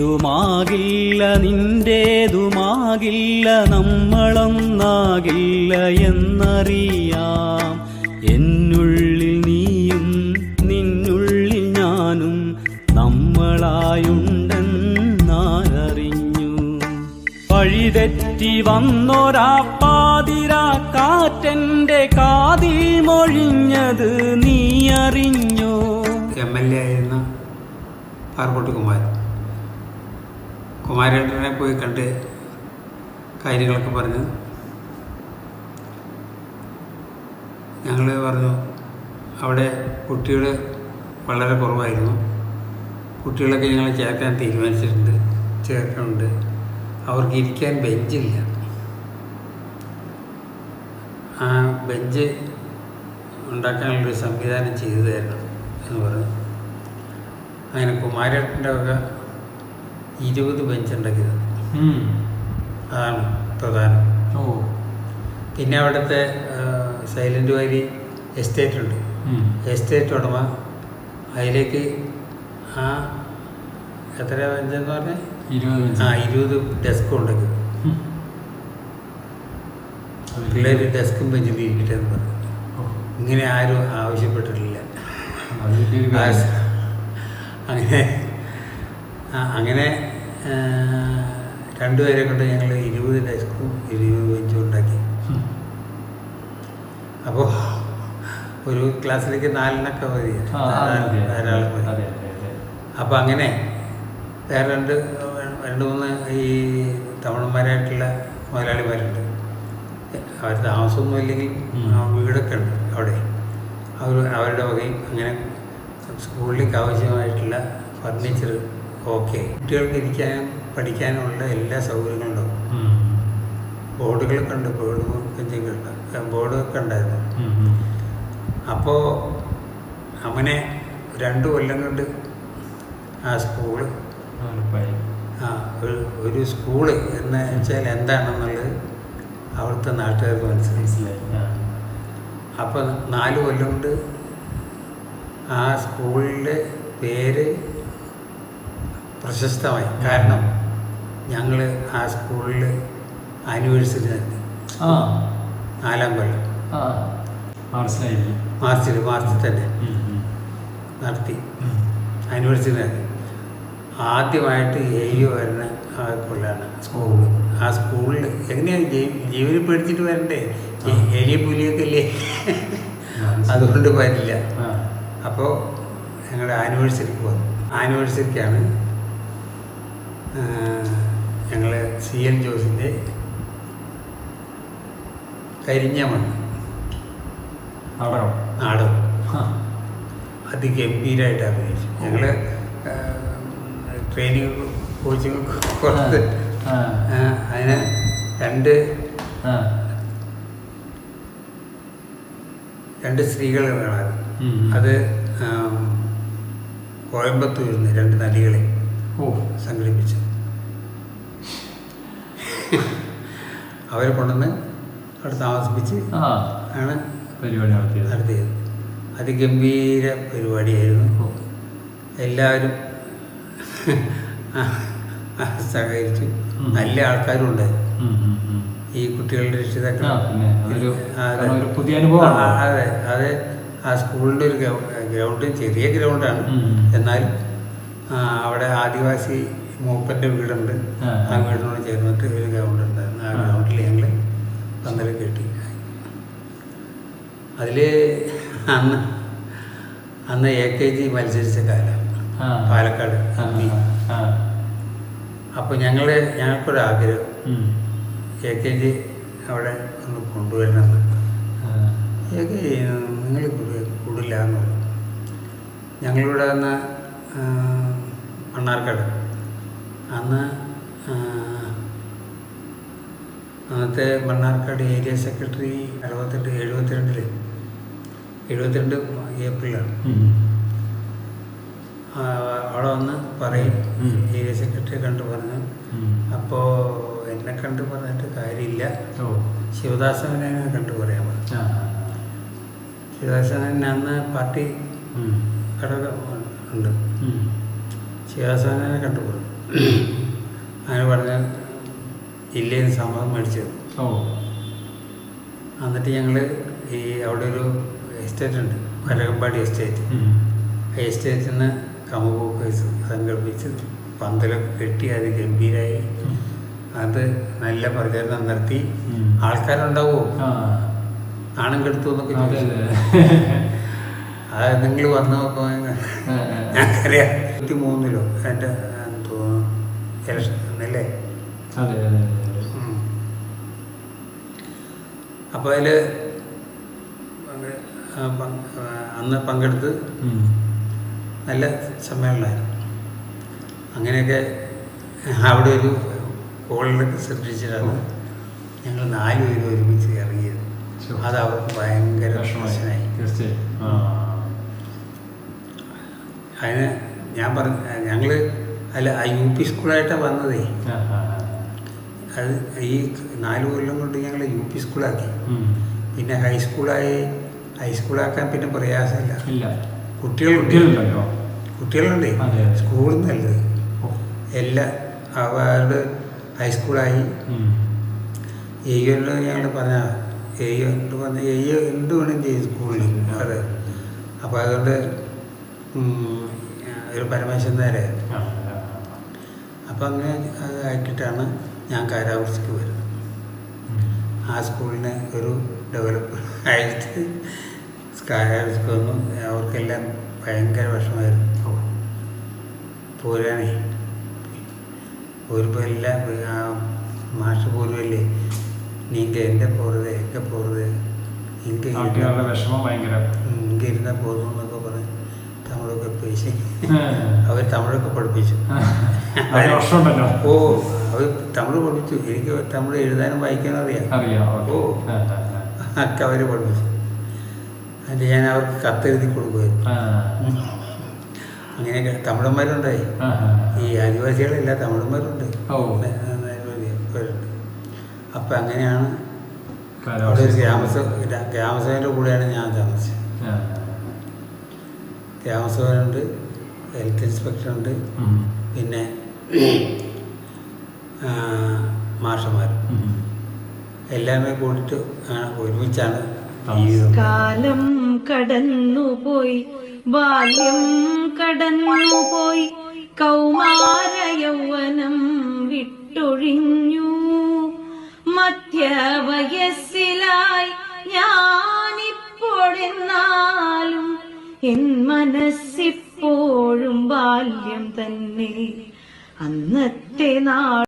എന്റേതുമാകില്ല നിന്റേതുമാകില്ല നമ്മളൊന്നാകില്ല എന്നറിയാം. എന്നുള്ളിൽ നീയും നിന്നുള്ളിൽ ഞാനും നമ്മളായുണ്ടെന്നാലറിഞ്ഞു വഴിതെറ്റി വന്നൊരാ പാതിരാ കാറ്റന്റെ കാതിൽ മൊഴിഞ്ഞത് നീ അറിഞ്ഞു എം എൽ എ ആയിരുന്ന പാർക്കോട്ട് കുമാരൻ കുമാരേട്ടനെ പോയി കണ്ട് കാര്യങ്ങളൊക്കെ പറഞ്ഞു. ഞങ്ങൾ പറഞ്ഞു അവിടെ കുട്ടികൾ വളരെ കുറവായിരുന്നു. കുട്ടികളൊക്കെ ഞങ്ങൾ ചേർക്കാൻ തീരുമാനിച്ചിട്ടുണ്ട് ചേർക്കുന്നുണ്ട്. അവർക്ക് ഇരിക്കാൻ ബെഞ്ചില്ല. ആ ബെഞ്ച് ഉണ്ടാക്കാനുള്ളൊരു സംവിധാനം ചെയ്തു തരണം എന്ന് പറഞ്ഞു. അങ്ങനെ കുമാരേട്ടന്റെ വക ഇരുപത് ബെഞ്ച് ഉണ്ടാക്കി ആണ് അതാണ് പ്രധാനം. ഓ. പിന്നെ അവിടുത്തെ സൈലന്റ് വാലി എസ്റ്റേറ്റ് ഉണ്ട്. എസ്റ്റേറ്റ് ഉടമ അതിലേക്ക് ആ എത്ര ബെഞ്ചെന്ന് പറഞ്ഞാൽ ഇരുപത് ആ ഇരുപത് ഡെസ്ക് ഉണ്ടാക്കി പിള്ളേർ ഡെസ്കും ബെഞ്ചിൽ ഇരിക്കട്ടെ എന്ന് പറഞ്ഞു. ഇങ്ങനെ ആരും ആവശ്യപ്പെട്ടിട്ടില്ല. അങ്ങനെ അങ്ങനെ രണ്ടുപേരെ കൊണ്ട് ഞങ്ങൾ ഇരുപത് ഡെസ്കും ഇരുപത് ബെഞ്ചും ഉണ്ടാക്കി. അപ്പോൾ ഒരു ക്ലാസ്സിലേക്ക് നാലിനൊക്കെ മതി ധാരാളം മതി അപ്പോൾ അങ്ങനെ വേറെ രണ്ട് രണ്ട് മൂന്ന് ഈ തമിഴന്മാരായിട്ടുള്ള മുതലാളിമാരുണ്ട്. അവർ താമസമൊന്നും ഇല്ലെങ്കിൽ വീടൊക്കെ ഉണ്ട് അവിടെ. അവർ അവരുടെ വകയും അങ്ങനെ സ്കൂളിലേക്ക് ആവശ്യമായിട്ടുള്ള ഫർണിച്ചർ ഓക്കെ കുട്ടികൾക്ക് ഇരിക്കാൻ പഠിക്കാനുള്ള എല്ലാ സൗകര്യങ്ങളും ഉണ്ടാവും. ബോർഡുകളൊക്കെ ഉണ്ട് ബോർഡ് ബോർഡൊക്കെ ഉണ്ടായിരുന്നു. അപ്പോൾ അവനെ രണ്ട് കൊല്ലം കൊണ്ട് ആ സ്കൂൾ ആ ഒരു ഒരു സ്കൂൾ എന്ന് വെച്ചാൽ എന്താണെന്നുള്ളത് അവിടുത്തെ നാട്ടുകാർക്ക് മനസ്സിലായി. അപ്പോൾ നാല് കൊല്ലം കൊണ്ട് ആ സ്കൂളിന്റെ പേര് പ്രശസ്തമായി. കാരണം ഞങ്ങൾ ആ സ്കൂളിൽ ആനിവേഴ്സറി തന്നെ ആ. നാലാം കൊല്ലം. മാർച്ചിൽ മാർച്ചിൽ തന്നെ നടത്തി. ആനിവേഴ്സറി ആയിരുന്നു ആദ്യമായിട്ട് എഴുതി വരുന്ന ആ കൊല്ലാണ് സ്കൂളിൽ ആ സ്കൂളിൽ എങ്ങനെയാണ് ജീവനെ പേടിച്ചിട്ട് വരണ്ടേ? എലിയ പുലിയൊക്കെ ഇല്ലേ? അതുകൊണ്ട് വരില്ല. അപ്പോൾ ഞങ്ങളുടെ ആനിവേഴ്സറിക്ക് വന്നു ആനിവേഴ്സറിക്കാണ് ഞങ്ങൾ സി എൻ ജോസിന്റെ കരിഞ്ഞ മണ്ണ് നാടകം നാടകം. അതിഗംഭീരമായിട്ട് അഭിനയിച്ചു ഞങ്ങൾ ട്രെയിനിങ് കോച്ചിങ് കൊടുത്ത്. ആ, അതിന് രണ്ട്. രണ്ട് സ്ത്രീകൾ വേണം അത്. കോയമ്പത്തൂരിൽ നിന്ന് രണ്ട് നടികളെ ഓ സംഘടിപ്പിച്ചു അവരെ കൊണ്ടുവന്ന് അവിടെ താമസിപ്പിച്ച് ആണ് പരിപാടി നടത്തിയത്. നടത്തിയത്. അതിഗംഭീര പരിപാടിയായിരുന്നു. എല്ലാവരും സഹകരിച്ചു. നല്ല ആൾക്കാരും ഉണ്ടായിരുന്നു. ഉം, ഉം, ഉം. ഈ കുട്ടികളുടെ രക്ഷിതാക്കൾ. പുതിയ അനുഭവം അതെ. അത് ആ സ്കൂളിന്റെ ഒരു ഗ്രൗണ്ട് ചെറിയ ഗ്രൗണ്ടാണ്. എന്നാലും അവിടെ ആദിവാസി മൂപ്പന്റെ വീടുണ്ട് ആ. വീടിനോട് ചേർന്നിട്ട് ഒരു ഗ്രൗണ്ട് ഉണ്ടായിരുന്നു ആ. ഗ്രൗണ്ടിൽ ഞങ്ങൾ പന്തൽ കെട്ടി അതിൽ അന്ന് അന്ന് എ കെ ജി മത്സരിച്ച കാലം പാലക്കാട് അമ്മി. അപ്പോൾ ഞങ്ങൾ ഞങ്ങൾക്കൊരാഗ്രഹം ഉം. എ കെ ജി അവിടെ ഒന്ന് കൊണ്ടുവരണം. എ കെ ജി നിങ്ങൾ കൂടില്ല എന്ന് പറഞ്ഞു ഞങ്ങളിവിടെ വന്ന ആ, മണ്ണാർക്കാട്. അന്ന് അന്നത്തെ മണ്ണാർക്കാട് ഏരിയ സെക്രട്ടറി അറുപത്തെട്ട് എഴുപത്തിരണ്ടിൽ. എഴുപത്തിരണ്ട് ഏപ്രിലാണ്. അവിടെ വന്ന് പറയും. ഏരിയ സെക്രട്ടറി കണ്ടു പറഞ്ഞു. അപ്പോൾ എന്നെ കണ്ടു പറഞ്ഞിട്ട് കാര്യമില്ല. ശിവദാസവനെ ശിവദാസനെ കണ്ടു പറയാൻ പറഞ്ഞു. ശിവദാസൻ അന്ന് പാർട്ടി ഘടകം ഉണ്ട്. ഉം. ശിവദാസനെ കണ്ടു പറഞ്ഞു അങ്ങനെ പറഞ്ഞ ജില്ലയിൽ നിന്ന് സമ്മതം മേടിച്ചത് ഓ. എന്നിട്ട് ഞങ്ങൾ ഈ അവിടെ ഒരു എസ്റ്റേറ്റ് ഉണ്ട്. വരകമ്പാടി എസ്റ്റേറ്റ്. ആ എസ്റ്റേറ്റിൽ നിന്ന് കമുപോക്ക് സംഘടിപ്പിച്ച് പന്തലൊക്കെ കെട്ടി അത് ഗംഭീരമായി അത് നല്ല പ്രചരണം നടത്തി. ആൾക്കാരുണ്ടാവുമോ ആണും കെടുത്തു എന്നൊക്കെ അതെ നിങ്ങൾ വന്നു നോക്കുമ്പോൾ. ഞങ്ങൾക്കറിയാം ഇരുപത്തി മൂന്നിലോ എന്റെ തോന്നുന്നു ഇലക്ഷൻ അല്ലേ അപ്പോൾ അതിൽ അന്ന് പങ്കെടുത്ത്. നല്ല സമ്മേളനമായിരുന്നു. അങ്ങനെയൊക്കെ അവിടെ ഒരു ഹോളിലൊക്കെ സൃഷ്ടിച്ചിട്ടാണ് ഞങ്ങൾ നാല് പേര് ഒരുമിച്ച് ഇറങ്ങിയത്. അത് അവർക്ക് ഭയങ്കര. പ്രശ്നമായി തീർച്ചയായും. അതിന് ഞാൻ പറഞ്ഞു ഞങ്ങൾ അല്ല ആ യു പി സ്കൂളായിട്ടാണ് വന്നതേ. അത് ഈ നാല് കൊല്ലം കൊണ്ട് ഞങ്ങൾ യു പി സ്കൂളാക്കി. പിന്നെ ഹൈസ്കൂളായി ഹൈസ്കൂളാക്കാൻ പിന്നെ പ്രയാസമില്ല. കുട്ടികളുണ്ടല്ലോ. കുട്ടികളുണ്ട്. സ്കൂളിൽ നല്ലത് എല്ലാ അവരുടെ ഹൈസ്കൂളായി എയ്യോണ്ട് ഞങ്ങൾ പറഞ്ഞ എയ്യോണ്ട് പറഞ്ഞ എയ്യോ എന്ത് വേണം ചെയ്യും സ്കൂളിൽ അതെ. അപ്പോൾ അതുകൊണ്ട് ഒരു പരമേശ്വരൻ നേരെ. അപ്പം അങ്ങനെ അത് ആക്കിയിട്ടാണ് ഞാൻ കാരാവൃത്തിക്ക് വരുന്നത്. ആ സ്കൂളിനെ ഒരു ഡെവലപ്പ് ആയിട്ട് കാരാവൃത്തിക്ക് വന്നു അവർക്കെല്ലാം ഭയങ്കര വിഷമായിരുന്നു പോരാണേ പോരാനേ. പോരുമ്പോൾ എല്ലാം മാഷ് പോരുമല്ലേ നീങ്ക എന്റെ പോറത് എന്റെ പോറത്. നാട്ടുകാരുടെ വിഷമം ഭയങ്കര. ഇങ്ക ഇരുന്ന പേശി അവർ തമിഴൊക്കെ പഠിപ്പിച്ചു. ഓ അവർ തമിഴ് പഠിപ്പിച്ചു. എനിക്ക് തമിഴ് എഴുതാനും വായിക്കാനും അറിയാം. ഓ. ഒക്കെ അവർ പഠിപ്പിച്ചു. അതിന്റെ ഞാൻ അവർക്ക് കത്തെഴുതി കൊടുക്കുമായിരുന്നു. അങ്ങനെയൊക്കെ തമിഴന്മാരുണ്ടായി. ഈ ആദിവാസികളല്ല തമിഴന്മാരുണ്ട്. അപ്പം അങ്ങനെയാണ് അവിടെ ഒരു. ഗ്രാമസഭ ഗ്രാമസഭയുടെ കൂടെയാണ് ഞാൻ താമസിച്ചത്. ഗ്രാമസഭയുണ്ട് ഹെൽത്ത് ഇൻസ്പെക്ടറുണ്ട് പിന്നെ ആ, മാഷന്മാർ എല്ലാമേ കൂടിയിട്ട് ഒരുമിച്ചാണ് കാലം കടന്നു കാലം കടന്നുപോയി ബാല്യം കടന്നുപോയി കൗമാര യൗവനം വിട്ടൊഴിഞ്ഞു. മധ്യവയസ്സിലായി ഞാനിപ്പോഴെന്നാലും എൻ മനസ്സിപ്പോഴും ബാല്യം തന്നെ. അന്നത്തെ നാൾ